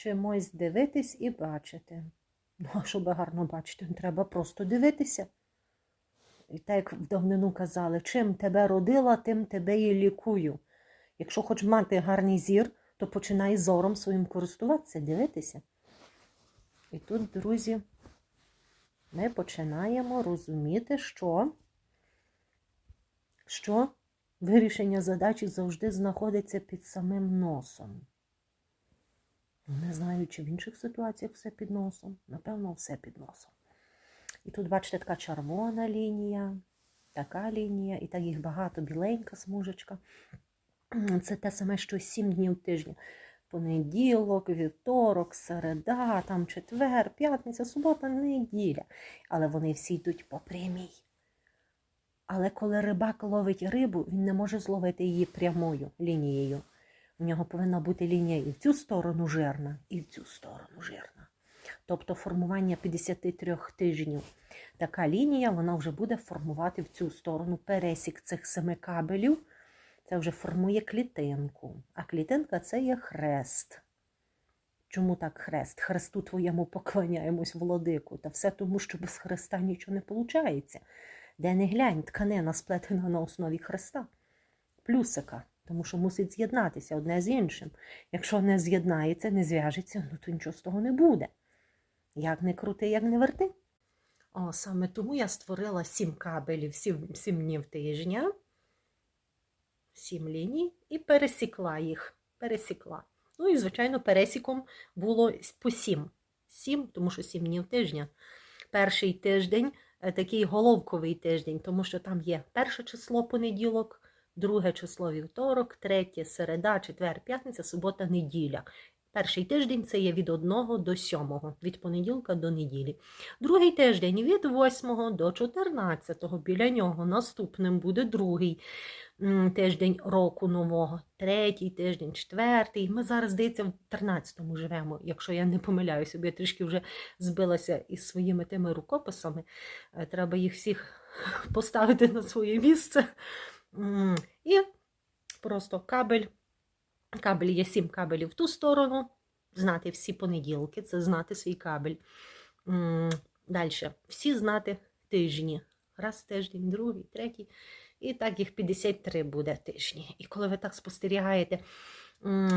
вчимось дивитись і бачити. Ну, а щоб гарно бачити, треба просто дивитися. І так як в давнину казали, чим тебе родила, тим тебе і лікую. Якщо хочеш мати гарний зір, то починай зором своїм користуватися, дивитися. І тут, друзі, ми починаємо розуміти, що, що вирішення задачі завжди знаходиться під самим носом. Не знаю, чи в інших ситуаціях все під носом. Напевно, все під носом. І тут, бачите, така червона лінія, така лінія, і так їх багато, біленька смужечка. Це те саме, що сім днів тижня. Понеділок, вівторок, середа, там четвер, п'ятниця, субота, неділя. Але вони всі йдуть по прямій. Але коли рибак ловить рибу, він не може зловити її прямою лінією. У нього повинна бути лінія і в цю сторону жирна, і в цю сторону жирна. Тобто формування 53 тижнів. Така лінія вона вже буде формувати в цю сторону пересік цих семи кабелів. Це вже формує клітинку. А клітинка це є хрест. Чому так хрест? Хресту твоєму поклоняємось владику. Та все тому, що без хреста нічого не виходить. Де не глянь, тканина сплетена на основі хреста. Плюсика. Тому що мусить з'єднатися одне з іншим. Якщо не з'єднається, не зв'яжеться, ну то нічого з того не буде. Як не крути, як не верти. О, саме тому я створила сім кабелів, сім, сім днів тижня, сім ліній і пересікла їх. Пересікла. Ну і, звичайно, пересіком було по сім. Сім, тому що сім днів тижня. Перший тиждень е, такий головковий тиждень, тому що там є перше число понеділок, друге число вівторок, третє середа, четвер, п'ятниця, субота, неділя. Перший тиждень це є від 1 до 7, від понеділка до неділі. Другий тиждень від 8 до 14. Біля нього наступним буде другий тиждень року нового, третій тиждень, четвертий. Ми зараз, здається, в 13-му живемо, якщо я не помиляюся, бо я трішки вже збилася із своїми тими рукописами. Е, Треба їх всіх поставити на своє місце. І просто кабель. Кабель є сім кабелів в ту сторону. Знати всі понеділки, це знати свій кабель. Далі. Всі знати тижні. Раз тиждень, другий, третій. І так їх 53 буде тижні. І коли ви так спостерігаєте,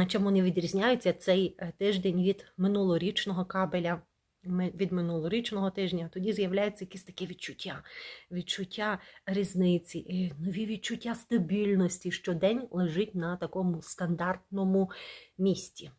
чим вони відрізняються, цей е, тиждень від минулорічного кабеля, від минулорічного тижня, тоді з'являється якесь таке відчуття, відчуття різниці, нові відчуття стабільності, що день лежить на такому стандартному місці.